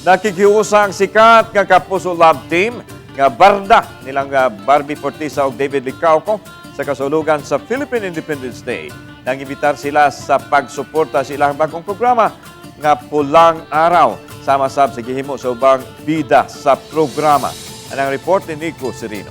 Nakikiusa ang sikat nga Kapuso Love Team nga barda nilang ah, Barbie Fortisa ug David Licauco sa kasulugan sa Philippine Independence Day. Nangibitar sila sa pagsuporta sa ilang bagong programa nga Pulang Araw sama sab sa gihimo sa ubang bida sa programa. Anang report ni Nico Serino.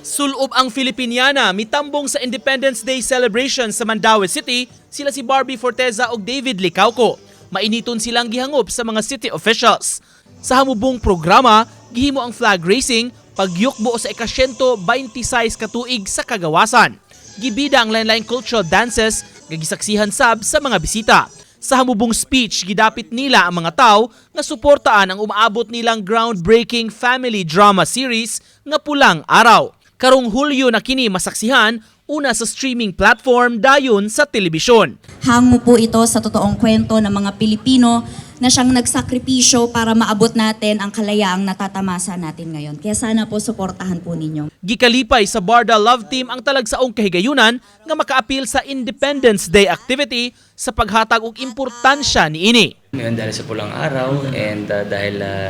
Sulob ang Filipiniana mitambong sa Independence Day celebration sa Mandaue City sila si Barbie Forteza ug David Licauco. Mainiton silang gihangop sa mga city officials. Sa hamubong programa, gihimo ang flag racing, pagyukbo sa ikasyento 26 katuig sa kagawasan. Gibida ang lain-laing cultural dances, gagisaksihan sab sa mga bisita. Sa hamubong speech, gidapit nila ang mga tao nga suportaan ang umaabot nilang groundbreaking family drama series nga Pulang Araw. Karong Hulyo na kini masaksihan una sa streaming platform dayon sa telebisyon. Hango po ito sa totoong kwento ng mga Pilipino na siyang nagsakripisyo para maabot natin ang kalayaang natatamasa natin ngayon. Kaya sana po suportahan po ninyo. Gikalipay sa Barda Love Team ang talagsaong kahigayunan nga makaapil sa Independence Day activity sa paghatag og importansya ni ini. Ngayon dahil sa pulang araw and uh, dahil uh,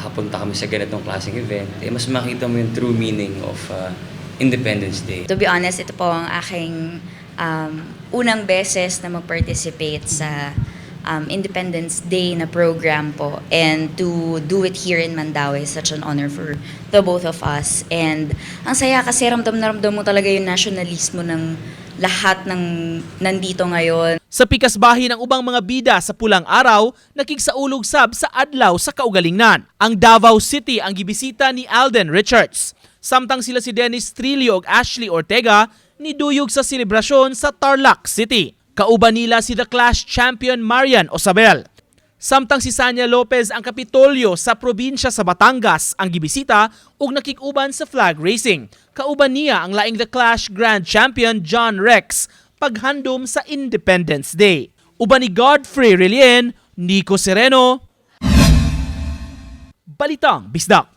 nakapunta kami sa ganitong klaseng event, eh, mas makita mo yung true meaning of uh, Independence Day. To be honest, ito po ang aking um, unang beses na mag-participate sa um, Independence Day na program po. And to do it here in Mandaue is such an honor for the both of us. And ang saya kasi ramdam na ramdam mo talaga yung nationalismo ng lahat ng nandito ngayon. Sa pikasbahi ng ubang mga bida sa pulang araw, nakigsaulog sab sa adlaw sa kaugalingnan. Ang Davao City ang gibisita ni Alden Richards. Samtang sila si Dennis Trillo ug Ashley Ortega niduyog sa selebrasyon sa Tarlac City. Kauban nila si The Clash champion Marian Osabel. Samtang si Sanya Lopez ang kapitolyo sa probinsya sa Batangas ang gibisita ug nakikuban sa flag racing. Kauban niya ang laing The Clash Grand Champion John Rex paghandom sa Independence Day. Uban ni Godfrey Relien, Nico Sereno, Balitang Bisdak.